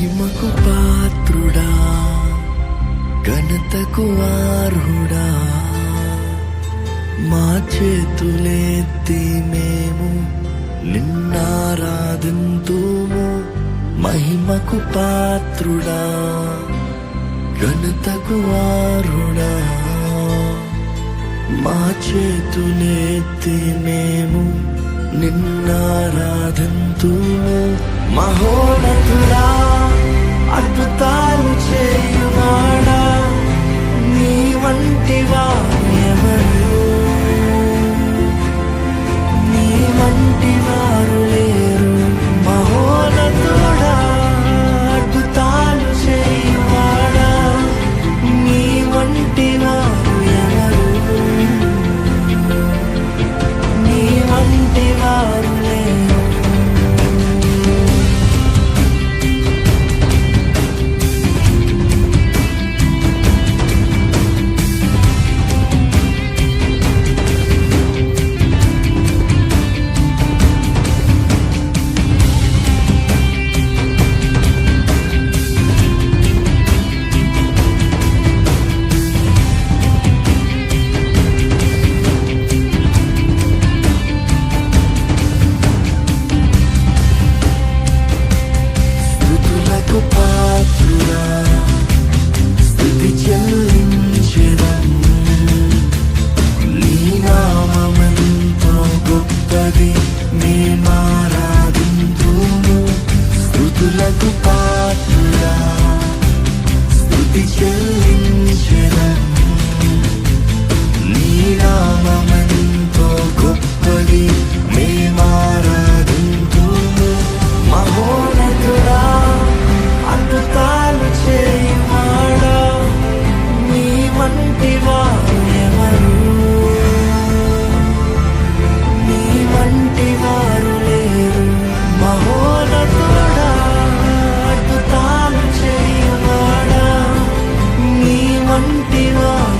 మహిమకు పాత్రుడా ఘనతకు అర్హుడా. మా చేతులెత్తి మేము నిన్నారాధింతుము మహిమకు పాత్రుడా ఘనతకు అర్హుడా. మా చేతులెత్తి మేము నిన్నారాధింతుము మహో é culpado. Đi.